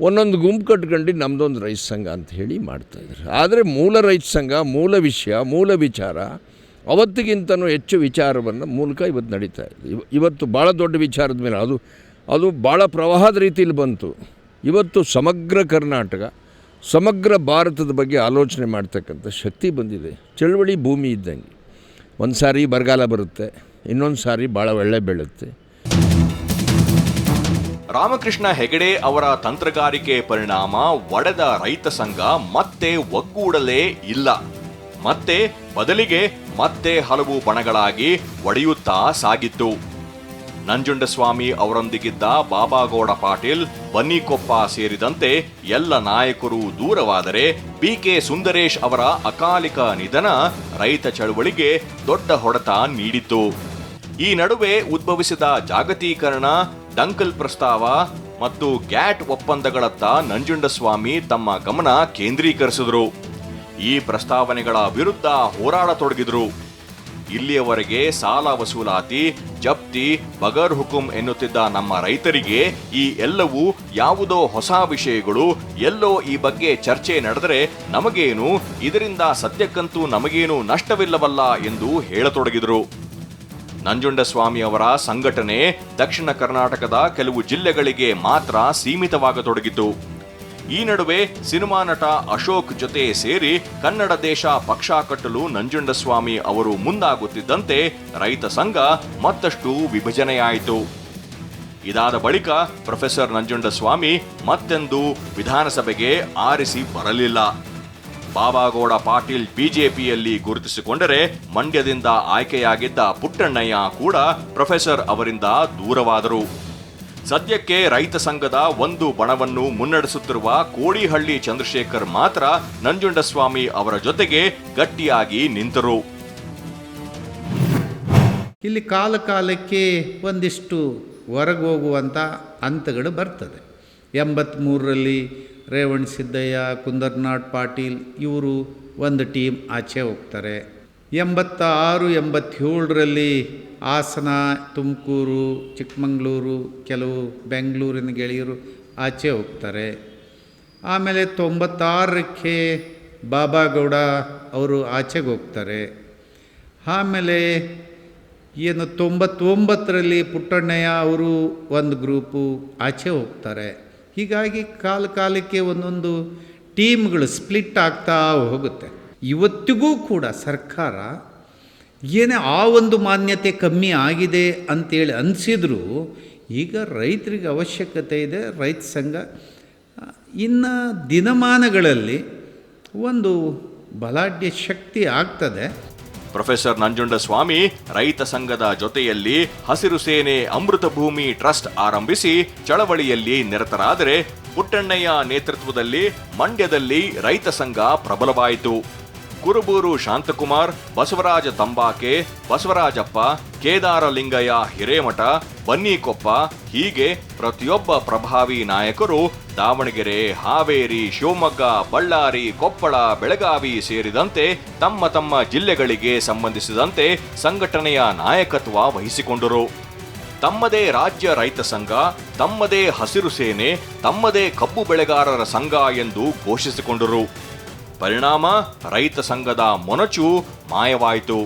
ಒಂದೊಂದು ಗುಂಪು ಕಟ್ಕೊಂಡು ನಮ್ಮದೊಂದು ರೈತ ಸಂಘ ಅಂತ ಹೇಳಿ ಮಾಡ್ತಾಯಿದ್ರು ಆದರೆ ಮೂಲ ರೈತ ಸಂಘ, ಮೂಲ ವಿಷಯ, ಮೂಲ ವಿಚಾರ ಅವತ್ತಿಗಿಂತನೂ ಹೆಚ್ಚು ವಿಚಾರವನ್ನು ಮೂಲಕ ಇವತ್ತು ನಡೀತಾ ಇದೆ. ಇವ- ಇವತ್ತು ಭಾಳ ದೊಡ್ಡ ವಿಚಾರದ ಮೇಲೆ ಅದು ಅದು ಭಾಳ ಪ್ರವಾಹದ ರೀತಿಯಲ್ಲಿ ಬಂತು. ಇವತ್ತು ಸಮಗ್ರ ಕರ್ನಾಟಕ, ಸಮಗ್ರ ಭಾರತದ ಬಗ್ಗೆ ಆಲೋಚನೆ ಮಾಡ್ತಕ್ಕಂಥ ಶಕ್ತಿ ಬಂದಿದೆ. ಚಳುವಳಿ ಭೂಮಿ ಇದ್ದಂಗೆ. ಒಂದು ಸಾರಿ ಬರಗಾಲ ಬರುತ್ತೆ, ಇನ್ನೊಂದು ಸಾರಿ ಭಾಳ ಒಳ್ಳೆ ಬೆಳುತ್ತೆ. ರಾಮಕೃಷ್ಣ ಹೆಗಡೆ ಅವರ ತಂತ್ರಗಾರಿಕೆ ಪರಿಣಾಮ ಒಡೆದ ರೈತ ಸಂಘ ಮತ್ತೆ ಒಗ್ಗೂಡಲೇ ಇಲ್ಲ. ಮತ್ತೆ ಬದಲಿಗೆ ಮತ್ತೆ ಹಲವು ಬಣಗಳಾಗಿ ಒಡೆಯುತ್ತಾ ಸಾಗಿತ್ತು. ನಂಜುಂಡಸ್ವಾಮಿ ಅವರೊಂದಿಗಿದ್ದ ಬಾಬಾಗೌಡ ಪಾಟೀಲ್ ಬನ್ನಿಕೊಪ್ಪ ಸೇರಿದಂತೆ ಎಲ್ಲ ನಾಯಕರು ದೂರವಾದರೆ ಬಿಕೆ ಸುಂದರೇಶ್ ಅವರ ಅಕಾಲಿಕ ನಿಧನ ರೈತ ಚಳವಳಿಗೆ ದೊಡ್ಡ ಹೊಡೆತ ನೀಡಿತ್ತು. ಈ ನಡುವೆ ಉದ್ಭವಿಸಿದ ಜಾಗತೀಕರಣ, ಡಂಕಲ್ ಪ್ರಸ್ತಾವ ಮತ್ತು ಗ್ಯಾಟ್ ಒಪ್ಪಂದಗಳತ್ತ ನಂಜುಂಡಸ್ವಾಮಿ ತಮ್ಮ ಗಮನ ಕೇಂದ್ರೀಕರಿಸಿದರು. ಈ ಪ್ರಸ್ತಾವನೆಗಳ ವಿರುದ್ಧ ಹೋರಾಡತೊಡಗಿದ್ರು. ಇಲ್ಲಿಯವರೆಗೆ ಸಾಲ ವಸೂಲಾತಿ, ಜಪ್ತಿ, ಬಗರ್ ಹುಕುಂ ಎನ್ನುತ್ತಿದ್ದ ನಮ್ಮ ರೈತರಿಗೆ ಈ ಎಲ್ಲವೂ ಯಾವುದೋ ಹೊಸ ವಿಷಯಗಳು, ಎಲ್ಲೋ ಈ ಬಗ್ಗೆ ಚರ್ಚೆ ನಡೆದರೆ ನಮಗೇನು, ಇದರಿಂದ ಸದ್ಯಕ್ಕಂತೂ ನಮಗೇನು ನಷ್ಟವಿಲ್ಲವಲ್ಲ ಎಂದು ಹೇಳತೊಡಗಿದರು. ನಂಜುಂಡಸ್ವಾಮಿ ಅವರ ಸಂಘಟನೆ ದಕ್ಷಿಣ ಕರ್ನಾಟಕದ ಕೆಲವು ಜಿಲ್ಲೆಗಳಿಗೆ ಮಾತ್ರ ಸೀಮಿತವಾಗತೊಡಗಿತು ಈ ನಡುವೆ ಸಿನಿಮಾ ನಟ ಅಶೋಕ್ ಜೊತೆ ಸೇರಿ ಕನ್ನಡ ದೇಶ ಪಕ್ಷ ಕಟ್ಟಲು ನಂಜುಂಡಸ್ವಾಮಿ ಅವರು ಮುಂದಾಗುತ್ತಿದ್ದಂತೆ ರೈತ ಸಂಘ ಮತ್ತಷ್ಟು ವಿಭಜನೆಯಾಯಿತು. ಇದಾದ ಬಳಿಕ ಪ್ರೊಫೆಸರ್ ನಂಜುಂಡಸ್ವಾಮಿ ಮತ್ತೆಂದು ವಿಧಾನಸಭೆಗೆ ಆರಿಸಿ ಬರಲಿಲ್ಲ. ಬಾಬಾಗೌಡ ಪಾಟೀಲ್ ಬಿಜೆಪಿಯಲ್ಲಿ ಗುರುತಿಸಿಕೊಂಡರೆ ಮಂಡ್ಯದಿಂದ ಆಯ್ಕೆಯಾಗಿದ್ದ ಪುಟ್ಟಣ್ಣಯ್ಯ ಕೂಡ ಪ್ರೊಫೆಸರ್ ಅವರಿಂದ ದೂರವಾದರು. ಸದ್ಯಕ್ಕೆ ರೈತ ಸಂಘದ ಒಂದು ಬಣವನ್ನು ಮುನ್ನಡೆಸುತ್ತಿರುವ ಕೋಡಿಹಳ್ಳಿ ಚಂದ್ರಶೇಖರ್ ಮಾತ್ರ ನಂಜುಂಡಸ್ವಾಮಿ ಅವರ ಜೊತೆಗೆ ಗಟ್ಟಿಯಾಗಿ ನಿಂತರು. ಇಲ್ಲಿ ಕಾಲ ಕಾಲಕ್ಕೆ ಒಂದಿಷ್ಟು ಹೊರಗೆ ಹೋಗುವಂಥ ಹಂತಗಳು ಬರ್ತದೆ. ಎಂಬತ್ತ್ಮೂರರಲ್ಲಿ ರೇವಣ್ ಸಿದ್ದಯ್ಯ, ಕುಂದರ್ನಾಡ್ ಪಾಟೀಲ್ ಇವರು ಒಂದು ಟೀಮ್ ಆಚೆ ಹೋಗ್ತಾರೆ. ಎಂಬತ್ತಾರು, ಎಂಬತ್ತೇಳರಲ್ಲಿ ಹಾಸನ, ತುಮಕೂರು, ಚಿಕ್ಕಮಂಗ್ಳೂರು, ಕೆಲವು ಬೆಂಗಳೂರಿನ ಗೆಳೆಯರು ಆಚೆ ಹೋಗ್ತಾರೆ. ಆಮೇಲೆ ತೊಂಬತ್ತಾರಕ್ಕೆ ಬಾಬಾಗೌಡ ಅವರು ಆಚೆಗೆ ಹೋಗ್ತಾರೆ. ಆಮೇಲೆ ಏನು ತೊಂಬತ್ತೊಂಬತ್ತರಲ್ಲಿ ಪುಟ್ಟಣ್ಣಯ್ಯ ಅವರು ಒಂದು ಗ್ರೂಪು ಆಚೆ ಹೋಗ್ತಾರೆ. ಹೀಗಾಗಿ ಕಾಲ ಕಾಲಕ್ಕೆ ಒಂದೊಂದು ಟೀಮ್ಗಳು ಸ್ಪ್ಲಿಟ್ ಆಗ್ತಾ ಹೋಗುತ್ತೆ. ಇವತ್ತಿಗೂ ಕೂಡ ಸರ್ಕಾರ ಏನೇ ಆ ಒಂದು ಮಾನ್ಯತೆ ಕಮ್ಮಿ ಆಗಿದೆ ಅಂತೇಳಿ ಅನಿಸಿದ್ರು ಈಗ ರೈತರಿಗೆ ಅವಶ್ಯಕತೆ ಇದೆ, ರೈತ ಸಂಘ ಇನ್ನು ದಿನಮಾನಗಳಲ್ಲಿ ಒಂದು ಬಲಾಢ್ಯ ಶಕ್ತಿ ಆಗ್ತದೆ. ಪ್ರೊಫೆಸರ್ ನಂಜುಂಡಸ್ವಾಮಿ ರೈತ ಸಂಘದ ಜೊತೆಯಲ್ಲಿ ಹಸಿರು ಸೇನೆ ಅಮೃತ ಭೂಮಿ ಟ್ರಸ್ಟ್ ಆರಂಭಿಸಿ ಚಳವಳಿಯಲ್ಲಿ ನಿರತರಾದರೆ ಪುಟ್ಟಣ್ಣಯ್ಯ ನೇತೃತ್ವದಲ್ಲಿ ಮಂಡ್ಯದಲ್ಲಿ ರೈತ ಸಂಘ ಪ್ರಬಲವಾಯಿತು. ಕುರುಬೂರು ಶಾಂತಕುಮಾರ್, ಬಸವರಾಜ ತಂಬಾಕೆ, ಬಸವರಾಜಪ್ಪ, ಕೇದಾರ ಲಿಂಗಯ್ಯ ಹಿರೇಮಠ ಬನ್ನಿಕೊಪ್ಪ ಹೀಗೆ ಪ್ರತಿಯೊಬ್ಬ ಪ್ರಭಾವಿ ನಾಯಕರು ದಾವಣಗೆರೆ, ಹಾವೇರಿ, ಶಿವಮೊಗ್ಗ, ಬಳ್ಳಾರಿ, ಕೊಪ್ಪಳ, ಬೆಳಗಾವಿ ಸೇರಿದಂತೆ ತಮ್ಮ ತಮ್ಮ ಜಿಲ್ಲೆಗಳಿಗೆ ಸಂಬಂಧಿಸಿದಂತೆ ಸಂಘಟನೆಯ ನಾಯಕತ್ವ ವಹಿಸಿಕೊಂಡರು. ತಮ್ಮದೇ ರಾಜ್ಯ ರೈತ ಸಂಘ, ತಮ್ಮದೇ ಹಸಿರು ಸೇನೆ, ತಮ್ಮದೇ ಕಬ್ಬು ಬೆಳೆಗಾರರ ಸಂಘ ಎಂದು ಘೋಷಿಸಿಕೊಂಡರು. ಪರಿಣಾಮ, ರೈತ ಸಂಘದ ಮೊನಚು ಮಾಯವಾಯಿತು.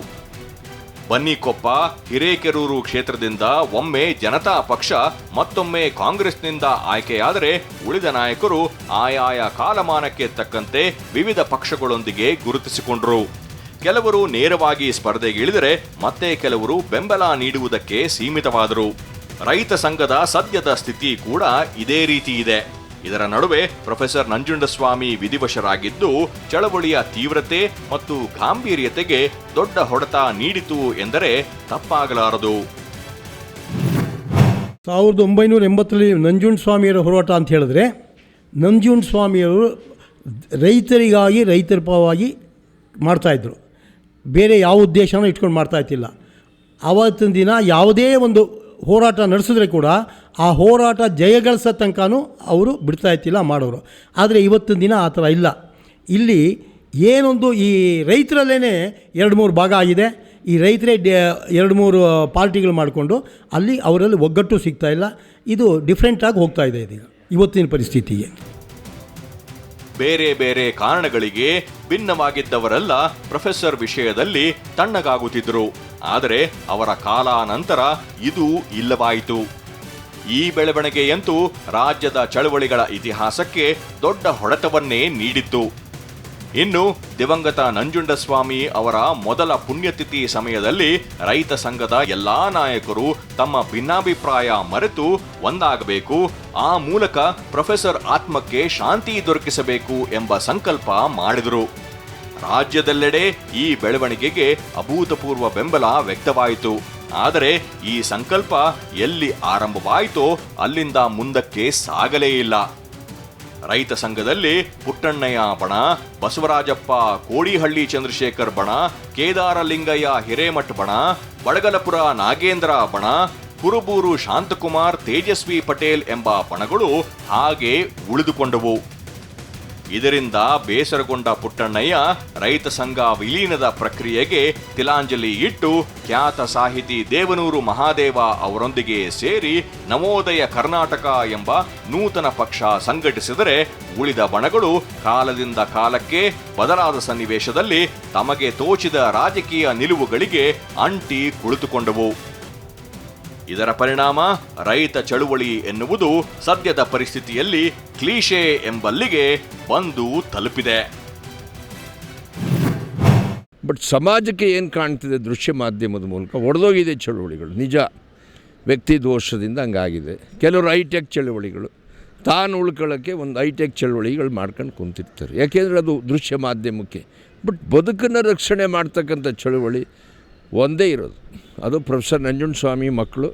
ಬನ್ನಿಕೊಪ್ಪ, ಹಿರೇಕೆರೂರು ಕ್ಷೇತ್ರದಿಂದ ಒಮ್ಮೆ ಜನತಾ ಪಕ್ಷ, ಮತ್ತೊಮ್ಮೆ ಕಾಂಗ್ರೆಸ್ನಿಂದ ಆಯ್ಕೆಯಾದರೆ ಉಳಿದ ನಾಯಕರು ಆಯಾಯ ಕಾಲಮಾನಕ್ಕೆ ತಕ್ಕಂತೆ ವಿವಿಧ ಪಕ್ಷಗಳೊಂದಿಗೆ ಗುರುತಿಸಿಕೊಂಡರು. ಕೆಲವರು ನೇರವಾಗಿ ಸ್ಪರ್ಧೆಗಿಳಿದರೆ ಮತ್ತೆ ಕೆಲವರು ಬೆಂಬಲ ನೀಡುವುದಕ್ಕೆ ಸೀಮಿತವಾದರು. ರೈತ ಸಂಘದ ಸದ್ಯದ ಸ್ಥಿತಿ ಕೂಡ ಇದೇ ರೀತಿ ಇದೆ. ಇದರ ನಡುವೆ ಪ್ರೊಫೆಸರ್ ನಂಜುಂಡಸ್ವಾಮಿ ವಿಧಿವಶರಾಗಿದ್ದು, ಚಳವಳಿಯ ತೀವ್ರತೆ ಮತ್ತು ಗಾಂಭೀರ್ಯತೆಗೆ ದೊಡ್ಡ ಹೊಡೆತ ನೀಡಿತು ಎಂದರೆ ತಪ್ಪಾಗಲಾರದು. ಸಾವಿರದ ಒಂಬೈನೂರ ಎಂಬತ್ತರಲ್ಲಿ ನಂಜುಂಡ ಸ್ವಾಮಿಯರ ಹೋರಾಟ ಅಂತ ಹೇಳಿದ್ರೆ ನಂಜುಂಡ ಸ್ವಾಮಿಯವರು ರೈತರಿಗಾಗಿ, ರೈತರ ಪರವಾಗಿ ಮಾಡ್ತಾಯಿದ್ರು ಬೇರೆ ಯಾವ ಉದ್ದೇಶನೂ ಇಟ್ಕೊಂಡು ಮಾಡ್ತಾಯಿತ್ತಿಲ್ಲ ಆವತ್ತಿನ ದಿನ ಯಾವುದೇ ಒಂದು ಹೋರಾಟ ನಡೆಸಿದ್ರೆ ಕೂಡ ಆ ಹೋರಾಟ ಜಯಗಳಿಸೋ ತನಕನೂ ಅವರು ಬಿಡ್ತಾ ಇತ್ತಿಲ್ಲ ಮಾಡೋರು. ಆದರೆ ಇವತ್ತಿನ ದಿನ ಆ ಥರ ಇಲ್ಲ. ಇಲ್ಲಿ ಏನೊಂದು ಈ ರೈತರಲ್ಲೇ ಎರಡು ಮೂರು ಭಾಗ ಆಗಿದೆ. ಈ ರೈತರೇ ಎರಡು ಮೂರು ಪಾರ್ಟಿಗಳು ಮಾಡಿಕೊಂಡು ಅಲ್ಲಿ ಅವರಲ್ಲಿ ಒಗ್ಗಟ್ಟು ಸಿಗ್ತಾ ಇಲ್ಲ. ಇದು ಡಿಫ್ರೆಂಟಾಗಿ ಹೋಗ್ತಾ ಇದೆ ಇದೀಗ, ಇವತ್ತಿನ ಪರಿಸ್ಥಿತಿಗೆ. ಬೇರೆ ಬೇರೆ ಕಾರಣಗಳಿಗೆ ಭಿನ್ನವಾಗಿದ್ದವರೆಲ್ಲ ಪ್ರೊಫೆಸರ್ ವಿಷಯದಲ್ಲಿ ತಣ್ಣಗಾಗುತ್ತಿದ್ದರು ಆದರೆ ಅವರ ಕಾಲಾನಂತರ ಇದು ಇಲ್ಲವಾಯಿತು. ಈ ಬೆಳವಣಿಗೆಯಂತೂ ರಾಜ್ಯದ ಚಳವಳಿಗಳ ಇತಿಹಾಸಕ್ಕೆ ದೊಡ್ಡ ಹೊಡೆತವನ್ನೇ ನೀಡಿತ್ತು. ಇನ್ನು ದಿವಂಗತ ನಂಜುಂಡಸ್ವಾಮಿ ಅವರ ಮೊದಲ ಪುಣ್ಯತಿಥಿ ಸಮಯದಲ್ಲಿ ರೈತ ಸಂಘದ ಎಲ್ಲಾ ನಾಯಕರು ತಮ್ಮ ಭಿನ್ನಾಭಿಪ್ರಾಯ ಮರೆತು ಒಂದಾಗಬೇಕು, ಆ ಮೂಲಕ ಪ್ರೊಫೆಸರ್ ಆತ್ಮಕ್ಕೆ ಶಾಂತಿ ದೊರಕಿಸಬೇಕು ಎಂಬ ಸಂಕಲ್ಪ ಮಾಡಿದರು. ರಾಜ್ಯದೆಲ್ಲೆಡೆ ಈ ಬೆಳವಣಿಗೆಗೆ ಅಭೂತಪೂರ್ವ ಬೆಂಬಲ ವ್ಯಕ್ತವಾಯಿತು. ಆದರೆ ಈ ಸಂಕಲ್ಪ ಎಲ್ಲಿ ಆರಂಭವಾಯಿತೋ ಅಲ್ಲಿಂದ ಮುಂದಕ್ಕೆ ಸಾಗಲೇ ಇಲ್ಲ. ರೈತ ಸಂಘದಲ್ಲಿ ಪುಟ್ಟಣ್ಣಯ್ಯ ಬಣ, ಬಸವರಾಜಪ್ಪ ಕೋಡಿಹಳ್ಳಿ ಚಂದ್ರಶೇಖರ್ ಬಣ, ಕೇದಾರಲಿಂಗಯ್ಯ ಹಿರೇಮಠ್ ಬಣ ಬಡಗಲಪುರ ನಾಗೇಂದ್ರ ಬಣ, ಕುರುಬೂರು ಶಾಂತಕುಮಾರ್ ತೇಜಸ್ವಿ ಪಟೇಲ್ ಎಂಬ ಬಣಗಳು ಹಾಗೆ ಉಳಿದುಕೊಂಡವು. ಇದರಿಂದ ಬೇಸರಗೊಂಡ ಪುಟ್ಟಣ್ಣಯ್ಯ ರೈತ ಸಂಘ ವಿಲೀನದ ಪ್ರಕ್ರಿಯೆಗೆ ತಿಲಾಂಜಲಿ ಇಟ್ಟು ಖ್ಯಾತ ಸಾಹಿತಿ ದೇವನೂರು ಮಹಾದೇವ ಅವರೊಂದಿಗೆ ಸೇರಿ ನವೋದಯ ಕರ್ನಾಟಕ ಎಂಬ ನೂತನ ಪಕ್ಷ ಸಂಘಟಿಸಿದರೆ ಉಳಿದ ಬಣಗಳು ಕಾಲದಿಂದ ಕಾಲಕ್ಕೆ ಬದಲಾದ ಸನ್ನಿವೇಶದಲ್ಲಿ ತಮಗೆ ತೋಚಿದ ರಾಜಕೀಯ ನಿಲುವುಗಳಿಗೆ ಅಂಟಿ ಕುಳಿತುಕೊಂಡವು. ಇದರ ಪರಿಣಾಮ ರೈತ ಚಳುವಳಿ ಎನ್ನುವುದು ಸದ್ಯದ ಪರಿಸ್ಥಿತಿಯಲ್ಲಿ ಕ್ಲೀಶೆ ಎಂಬಲ್ಲಿಗೆ ಬಂದು ತಲುಪಿದೆ. ಬಟ್ ಸಮಾಜಕ್ಕೆ ಏನು ಕಾಣ್ತಿದೆ ದೃಶ್ಯ ಮಾಧ್ಯಮದ ಮೂಲಕ? ಒಡೆದೋಗಿದೆ ಚಳುವಳಿಗಳು. ನಿಜ. ವ್ಯಕ್ತಿ ದೋಷದಿಂದ ಹಂಗಾಗಿದೆ. ಕೆಲವರು ಹೈಟೆಕ್ ಚಳುವಳಿಗಳು. ತಾನು ಉಳ್ಕೊಳ್ಳೋಕ್ಕೆ ಒಂದು ಹೈಟೆಕ್ ಚಳುವಳಿಗಳು ಮಾಡ್ಕೊಂಡು ಕುಂತಿರ್ತಾರೆ. ಯಾಕೆಂದರೆ ಅದು ದೃಶ್ಯ ಮಾಧ್ಯಮಕ್ಕೆ. ಬಟ್ ಬದುಕನ್ನು ರಕ್ಷಣೆ ಮಾಡ್ತಕ್ಕಂಥ ಚಳುವಳಿ ಒಂದೇ ಇರೋದು. ಅದು ಪ್ರೊಫೆಸರ್ ನಂಜುಂಡಸ್ವಾಮಿ ಮಕ್ಕಳು.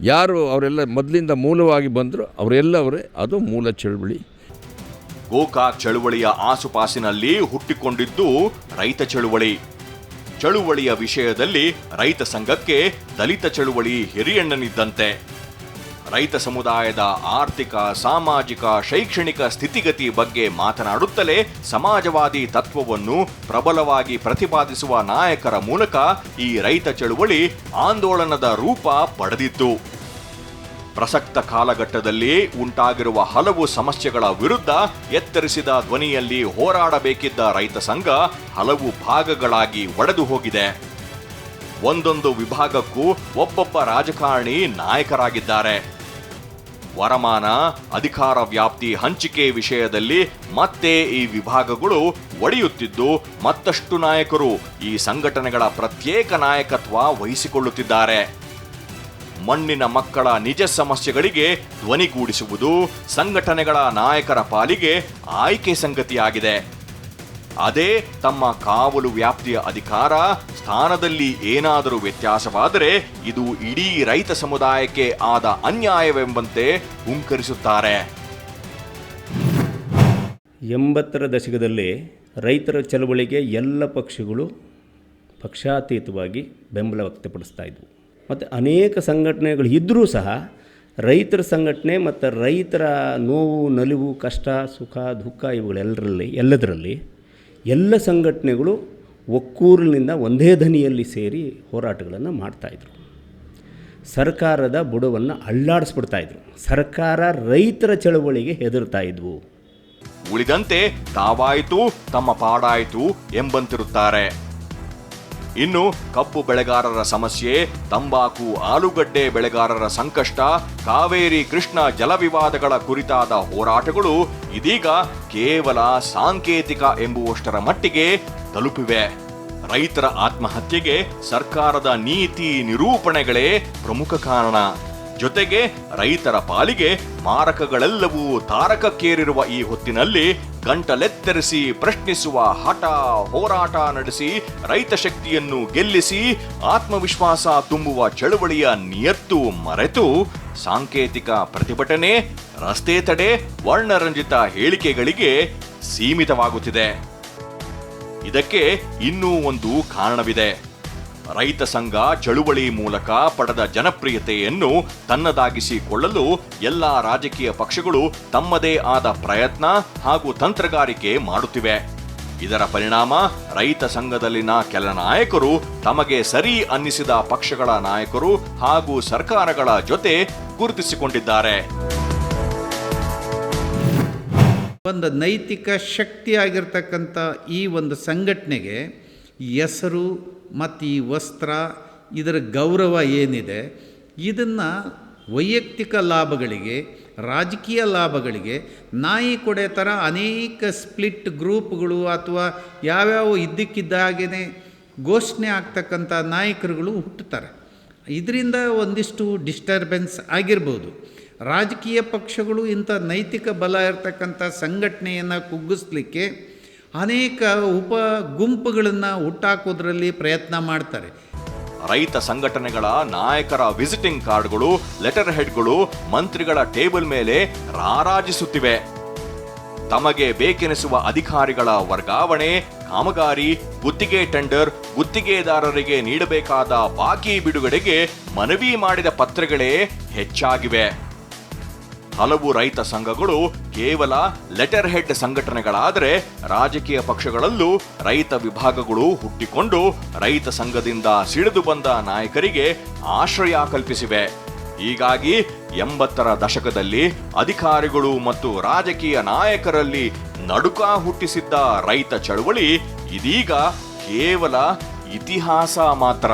ಯಾರು ಅವರೆಲ್ಲ ಮೊದಲಿಂದ ಮೂಲವಾಗಿ ಬಂದರು ಅವರೆಲ್ಲವರೇ ಅದು ಮೂಲ ಚಳುವಳಿ. ಗೋಕಾಕ್ ಚಳುವಳಿಯ ಆಸುಪಾಸಿನಲ್ಲಿ ಹುಟ್ಟಿಕೊಂಡಿದ್ದು ರೈತ ಚಳುವಳಿ. ಚಳುವಳಿಯ ವಿಷಯದಲ್ಲಿ ರೈತ ಸಂಘಕ್ಕೆ ದಲಿತ ಚಳುವಳಿ ಹಿರಿಯಣ್ಣನಿದ್ದಂತೆ. ರೈತ ಸಮುದಾಯದ ಆರ್ಥಿಕ, ಸಾಮಾಜಿಕ, ಶೈಕ್ಷಣಿಕ ಸ್ಥಿತಿಗತಿ ಬಗ್ಗೆ ಮಾತನಾಡುತ್ತಲೇ ಸಮಾಜವಾದಿ ತತ್ವವನ್ನು ಪ್ರಬಲವಾಗಿ ಪ್ರತಿಪಾದಿಸುವ ನಾಯಕರ ಮೂಲಕ ಈ ರೈತ ಚಳುವಳಿ ಆಂದೋಲನದ ರೂಪ ಪಡೆದಿತ್ತು. ಪ್ರಸಕ್ತ ಕಾಲಘಟ್ಟದಲ್ಲಿ ಉಂಟಾಗಿರುವ ಹಲವು ಸಮಸ್ಯೆಗಳ ವಿರುದ್ಧ ಎತ್ತರಿಸಿದ ಧ್ವನಿಯಲ್ಲಿ ಹೋರಾಡಬೇಕಿದ್ದ ರೈತ ಸಂಘ ಹಲವು ಭಾಗಗಳಾಗಿ ಒಡೆದು ಹೋಗಿದೆ. ಒಂದೊಂದು ವಿಭಾಗಕ್ಕೂ ಒಬ್ಬೊಬ್ಬ ರಾಜಕಾರಣಿ ನಾಯಕರಾಗಿದ್ದಾರೆ. ವರಮಾನ, ಅಧಿಕಾರ ವ್ಯಾಪ್ತಿ ಹಂಚಿಕೆ ವಿಷಯದಲ್ಲಿ ಮತ್ತೆ ಈ ವಿಭಾಗಗಳು ಒಡೆಯುತ್ತಿದ್ದು ಮತ್ತಷ್ಟು ನಾಯಕರು ಈ ಸಂಘಟನೆಗಳ ಪ್ರತ್ಯೇಕ ನಾಯಕತ್ವ ವಹಿಸಿಕೊಳ್ಳುತ್ತಿದ್ದಾರೆ. ಮಣ್ಣಿನ ಮಕ್ಕಳ ನಿಜ ಸಮಸ್ಯೆಗಳಿಗೆ ಧ್ವನಿಗೂಡಿಸುವುದು ಸಂಘಟನೆಗಳ ನಾಯಕರ ಪಾಲಿಗೆ ಆಯ್ಕೆ ಸಂಗತಿಯಾಗಿದೆ. ಅದೇ ತಮ್ಮ ಕಾವಲು ವ್ಯಾಪ್ತಿಯ ಅಧಿಕಾರ ಸ್ಥಾನದಲ್ಲಿ ಏನಾದರೂ ವ್ಯತ್ಯಾಸವಾದರೆ ಇದು ಇಡೀ ರೈತ ಸಮುದಾಯಕ್ಕೆ ಆದ ಅನ್ಯಾಯವೆಂಬಂತೆ ಹುಂಕರಿಸುತ್ತಾರೆ. ಎಂಬತ್ತರ ದಶಕದಲ್ಲಿ ರೈತರ ಚಳವಳಿಗೆ ಎಲ್ಲ ಪಕ್ಷಗಳು ಪಕ್ಷಾತೀತವಾಗಿ ಬೆಂಬಲ ವ್ಯಕ್ತಪಡಿಸ್ತಾ ಇದ್ವು. ಮತ್ತು ಅನೇಕ ಸಂಘಟನೆಗಳು ಇದ್ದರೂ ಸಹ ರೈತರ ಸಂಘಟನೆ ಮತ್ತು ರೈತರ ನೋವು, ನಲಿವು, ಕಷ್ಟ, ಸುಖ, ದುಃಖ ಇವುಗಳೆಲ್ಲರಲ್ಲಿ, ಎಲ್ಲದರಲ್ಲಿ ಎಲ್ಲ ಸಂಘಟನೆಗಳು ಒಕ್ಕೂರಿನಿಂದ ಒಂದೇ ದನಿಯಲ್ಲಿ ಸೇರಿ ಹೋರಾಟಗಳನ್ನು ಮಾಡ್ತಾಯಿದ್ರು ಸರ್ಕಾರದ ಬುಡವನ್ನು ಅಳ್ಳಾಡಿಸ್ಬಿಡ್ತಾಯಿದ್ರು ಸರ್ಕಾರ ರೈತರ ಚಳವಳಿಗೆ ಹೆದರ್ತಾ ಇದ್ವು. ಉಳಿದಂತೆ ತಾವಾಯಿತು ತಮ್ಮ ಪಾಡಾಯಿತು ಎಂಬಂತಿರುತ್ತಾರೆ. ಇನ್ನು ಕಬ್ಬು ಬೆಳೆಗಾರರ ಸಮಸ್ಯೆ, ತಂಬಾಕು, ಆಲೂಗಡ್ಡೆ ಬೆಳೆಗಾರರ ಸಂಕಷ್ಟ, ಕಾವೇರಿ ಕೃಷ್ಣ ಜಲವಿವಾದಗಳ ಕುರಿತಾದ ಹೋರಾಟಗಳು ಇದೀಗ ಕೇವಲ ಸಾಂಕೇತಿಕ ಎಂಬುವಷ್ಟರ ಮಟ್ಟಿಗೆ ತಲುಪಿವೆ. ರೈತರ ಆತ್ಮಹತ್ಯೆಗೆ ಸರ್ಕಾರದ ನೀತಿ ನಿರೂಪಣೆಗಳೇ ಪ್ರಮುಖ ಕಾರಣ. ಜೊತೆಗೆ ರೈತರ ಪಾಲಿಗೆ ಮಾರಕಗಳೆಲ್ಲವೂ ತಾರಕಕ್ಕೇರಿರುವ ಈ ಹೊತ್ತಿನಲ್ಲಿ ಗಂಟಲೆತ್ತರಿಸಿ ಪ್ರಶ್ನಿಸುವ ಹಠ ಹೋರಾಟ ನಡೆಸಿ ರೈತ ಶಕ್ತಿಯನ್ನು ಗೆಲ್ಲಿಸಿ ಆತ್ಮವಿಶ್ವಾಸ ತುಂಬುವ ಚಳುವಳಿಯ ನಿಯತ್ತು ಮರೆತು ಸಾಂಕೇತಿಕ ಪ್ರತಿಭಟನೆ, ರಸ್ತೆ ತಡೆ, ವರ್ಣರಂಜಿತ ಹೇಳಿಕೆಗಳಿಗೆ ಸೀಮಿತವಾಗುತ್ತಿದೆ. ಇದಕ್ಕೆ ಇನ್ನೂ ಒಂದು ಕಾರಣವಿದೆ. ರೈತ ಸಂಘ ಚಳುವಳಿ ಮೂಲಕ ಪಡೆದ ಜನಪ್ರಿಯತೆಯನ್ನು ತನ್ನದಾಗಿಸಿಕೊಳ್ಳಲು ಎಲ್ಲ ರಾಜಕೀಯ ಪಕ್ಷಗಳು ತಮ್ಮದೇ ಆದ ಪ್ರಯತ್ನ ಹಾಗೂ ತಂತ್ರಗಾರಿಕೆ ಮಾಡುತ್ತಿವೆ. ಇದರ ಪರಿಣಾಮ ರೈತ ಸಂಘದಲ್ಲಿನ ಕೆಲ ನಾಯಕರು ತಮಗೆ ಸರಿ ಅನ್ನಿಸಿದ ಪಕ್ಷಗಳ ನಾಯಕರು ಹಾಗೂ ಸರ್ಕಾರಗಳ ಜೊತೆ ಗುರುತಿಸಿಕೊಂಡಿದ್ದಾರೆ. ಒಂದು ನೈತಿಕ ಶಕ್ತಿಯಾಗಿರ್ತಕ್ಕಂಥ ಈ ಒಂದು ಸಂಘಟನೆಗೆ ಹೆಸರು ಮತ್ತು ಈ ವಸ್ತ್ರ, ಇದರ ಗೌರವ ಏನಿದೆ, ಇದನ್ನು ವೈಯಕ್ತಿಕ ಲಾಭಗಳಿಗೆ, ರಾಜಕೀಯ ಲಾಭಗಳಿಗೆ, ನಾಯಿ ಕೊಡೆ ಥರ ಅನೇಕ ಸ್ಪ್ಲಿಟ್ ಗ್ರೂಪ್ಗಳು ಅಥವಾ ಯಾವ್ಯಾವ ಇದ್ದಕ್ಕಿದ್ದಾಗೇ ಘೋಷಣೆ ಆಗ್ತಕ್ಕಂಥ ನಾಯಕರುಗಳು ಹುಟ್ಟುತ್ತಾರೆ. ಇದರಿಂದ ಒಂದಿಷ್ಟು ಡಿಸ್ಟರ್ಬೆನ್ಸ್ ಆಗಿರ್ಬೋದು. ರಾಜಕೀಯ ಪಕ್ಷಗಳು ಇಂಥ ನೈತಿಕ ಬಲ ಇರತಕ್ಕಂಥ ಸಂಘಟನೆಯನ್ನು ಕುಗ್ಗಿಸ್ಲಿಕ್ಕೆ ಅನೇಕ ಉಪ ಗುಂಪುಗಳನ್ನು ಹುಟ್ಟಾಕೋದ್ರಲ್ಲಿ ಪ್ರಯತ್ನ ಮಾಡ್ತಾರೆ. ರೈತ ಸಂಘಟನೆಗಳ ನಾಯಕರ ವಿಸಿಟಿಂಗ್ ಕಾರ್ಡ್ಗಳು ಲೆಟರ್ ಹೆಡ್ಗಳು ಮಂತ್ರಿಗಳ ಟೇಬಲ್ ಮೇಲೆ ರಾರಾಜಿಸುತ್ತಿವೆ. ತಮಗೆ ಬೇಕೆನಿಸುವ ಅಧಿಕಾರಿಗಳ ವರ್ಗಾವಣೆ, ಕಾಮಗಾರಿ, ಗುತ್ತಿಗೆ ಟೆಂಡರ್ ಗುತ್ತಿಗೆದಾರರಿಗೆ ನೀಡಬೇಕಾದ ಬಾಕಿ ಬಿಡುಗಡೆಗೆ ಮನವಿ ಮಾಡಿದ ಪತ್ರಗಳೇ ಹೆಚ್ಚಾಗಿವೆ. ಹಲವು ರೈತ ಸಂಘಗಳು ಕೇವಲ ಲೆಟರ್ ಹೆಡ್ ಸಂಘಟನೆಗಳಾದರೆ ರಾಜಕೀಯ ಪಕ್ಷಗಳಲ್ಲೂ ರೈತ ವಿಭಾಗಗಳು ಹುಟ್ಟಿಕೊಂಡು ರೈತ ಸಂಘದಿಂದ ಸಿಡಿದು ಬಂದ ನಾಯಕರಿಗೆ ಆಶ್ರಯ ಕಲ್ಪಿಸಿವೆ. ಹೀಗಾಗಿ ಎಂಬತ್ತರ ದಶಕದಲ್ಲಿ ಅಧಿಕಾರಿಗಳು ಮತ್ತು ರಾಜಕೀಯ ನಾಯಕರಲ್ಲಿ ನಡುಕ ಹುಟ್ಟಿಸಿದ್ದ ರೈತ ಚಳವಳಿ ಇದೀಗ ಕೇವಲ ಇತಿಹಾಸ ಮಾತ್ರ.